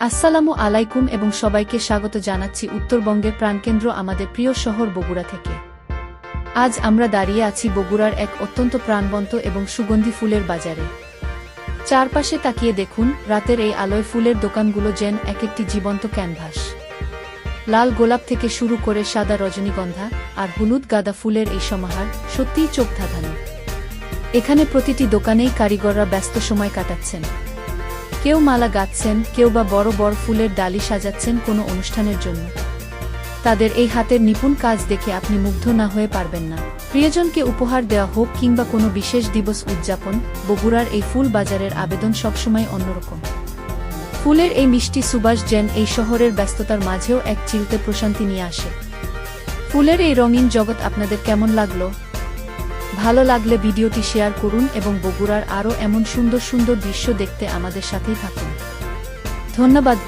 আসসালামু আলাইকুম এবং সবাইকে স্বাগত জানাচ্ছি উত্তরবঙ্গের প্রাণকেন্দ্র আমাদের প্রিয় শহর বগুড়া থেকে। আজ আমরা দাঁড়িয়ে আছি বগুড়ার এক অত্যন্ত প্রাণবন্ত এবং সুগন্ধি ফুলের বাজারে। চারপাশে তাকিয়ে দেখুন, রাতের এই আলোয় ফুলের দোকানগুলো যেন এক একটি জীবন্ত ক্যানভাস। লাল গোলাপ থেকে শুরু করে সাদা রজনীগন্ধা আর হলুদ গাঁদা ফুলের এই সমাহার সত্যিই চোখ ধাঁধানো। এখানে প্রতিটি দোকানেই কারিগররা ব্যস্ত সময় কাটাচ্ছেন। কেউ মালা গাচ্ছেন কেউ বা বড় বড় ফুলের ডালি সাজাচ্ছেন কোনো অনুষ্ঠানের জন্য। তাদের এই হাতের নিপুণ কাজ দেখে আপনি মুগ্ধ না হয়ে পারবেন না। প্রিয়জনকে উপহার দেওয়া হোক কিংবা কোনো বিশেষ দিবস উদযাপন, বগুড়ার এই ফুল বাজারের আবেদন সবসময় অন্যরকম। ফুলের এই মিষ্টি সুবাস জেন এই শহরের ব্যস্ততার মাঝেও এক চিলতে প্রশান্তি নিয়ে আসে। ফুলের এই রঙিন জগৎ আপনাদের কেমন লাগল? ভালো লাগলে ভিডিওটি শেয়ার করুন এবং বগুড়ার আরও এমন সুন্দর সুন্দর দৃশ্য দেখতে আমাদের সাথেই থাকুন। ধন্যবাদ।